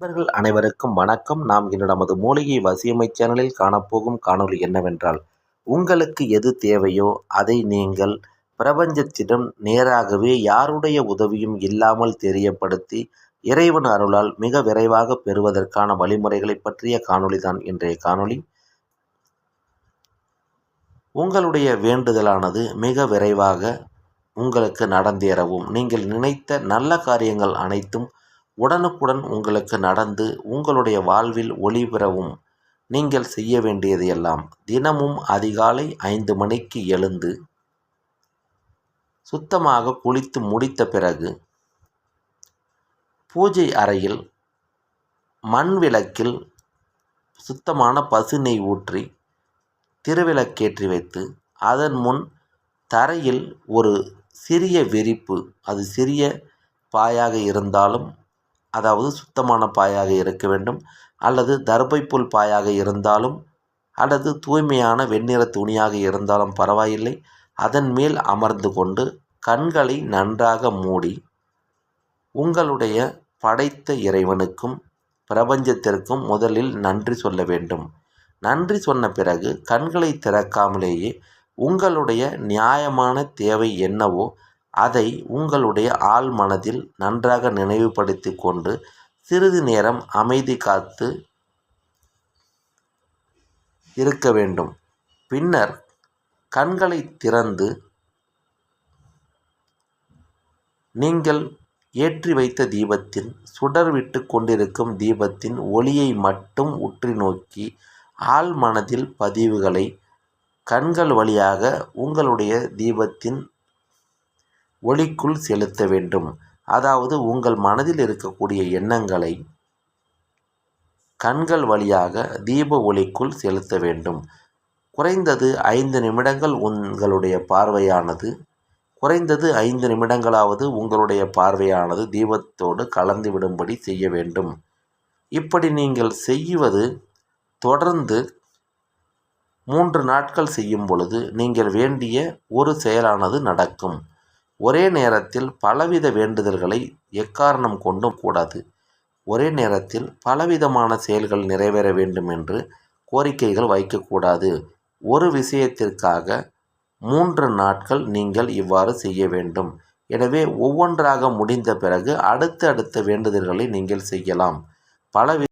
நண்பர்கள் அனைவருக்கும் வணக்கம். நாம் இன்று நமது மூலிகை வசியமை சேனலில் காணப்போகும் காணொளி என்னவென்றால் உங்களுக்கு எது தேவையோ அதை நீங்கள் பிரபஞ்சத்திடம் நேராகவே யாருடைய உதவியும் இல்லாமல் தெரியப்படுத்தி இறைவன் அருளால் மிக விரைவாக பெறுவதற்கான வழிமுறைகளை பற்றிய காணொளி தான் இன்றைய காணொளி. உங்களுடைய வேண்டுதலானது மிக விரைவாக உங்களுக்கு நடந்தேறவும் நீங்கள் நினைத்த நல்ல காரியங்கள் அனைத்தும் உடனுக்குடன் உங்களுக்கு நடந்து உங்களுடைய வாழ்வில் ஒளி பெறவும். நீங்கள் செய்ய வேண்டியது எல்லாம் தினமும் அதிகாலை ஐந்து மணிக்கு எழுந்து சுத்தமாக குளித்து முடித்த பிறகு பூஜை அறையில் மண் விளக்கில் சுத்தமான பசுநெய் ஊற்றி திருவிளக்கேற்றி வைத்து அதன் முன் தரையில் ஒரு சிறிய விரிப்பு அது சிறிய பாயாக இருந்தாலும் அதாவது சுத்தமான பாயாக இருக்க வேண்டும். அல்லது தர்பைப்புல் பாயாக இருந்தாலும் அல்லது தூய்மையான வெண்ணிற துணியாக இருந்தாலும் பரவாயில்லை. அதன் மேல் அமர்ந்து கொண்டு கண்களை நன்றாக மூடி உங்களுடைய படைத்த இறைவனுக்கும் பிரபஞ்சத்திற்கும் முதலில் நன்றி சொல்ல வேண்டும். நன்றி சொன்ன பிறகு கண்களை திறக்காமலேயே உங்களுடைய நியாயமான தேவை என்னவோ அதை உங்களுடைய ஆழ் மனதில் நன்றாக நினைவுபடுத்தி கொண்டு சிறிது நேரம் அமைதி காத்து இருக்க வேண்டும். பின்னர் கண்களை திறந்து நீங்கள் ஏற்றி வைத்த தீபத்தின் சுடர் விட்டு கொண்டிருக்கும் தீபத்தின் ஒளியை மட்டும் உற்று நோக்கி ஆழ் மனதில் பதிவுகளை கண்கள் வழியாக உங்களுடைய தீபத்தின் ஒளிக்குள் செலுத்த வேண்டும். அதாவது உங்கள் மனதில் இருக்கக்கூடிய எண்ணங்களை கண்கள் வழியாக தீப ஒளிக்குள் செலுத்த வேண்டும். குறைந்தது ஐந்து நிமிடங்கள் உங்களுடைய பார்வையானது. குறைந்தது ஐந்து நிமிடங்களாவது உங்களுடைய பார்வையானது தீபத்தோடு கலந்து விடும்படி செய்ய வேண்டும். இப்படி நீங்கள் செய்வது தொடர்ந்து மூன்று நாட்கள் செய்யும் பொழுது நீங்கள் வேண்டிய ஒரு செயலானது நடக்கும். ஒரே நேரத்தில் பலவித வேண்டுதல்களை எக்காரணம் கொண்டும் கூடாது. ஒரே நேரத்தில் பலவிதமான செயல்கள் நிறைவேற வேண்டும் என்று கோரிக்கைகள் வைக்கக்கூடாது. ஒரு விஷயத்திற்காக மூன்று நாட்கள் நீங்கள் இவ்வாறு செய்ய வேண்டும். எனவே ஒவ்வொன்றாக முடிந்த பிறகு அடுத்த அடுத்த வேண்டுதல்களை நீங்கள் செய்யலாம். பல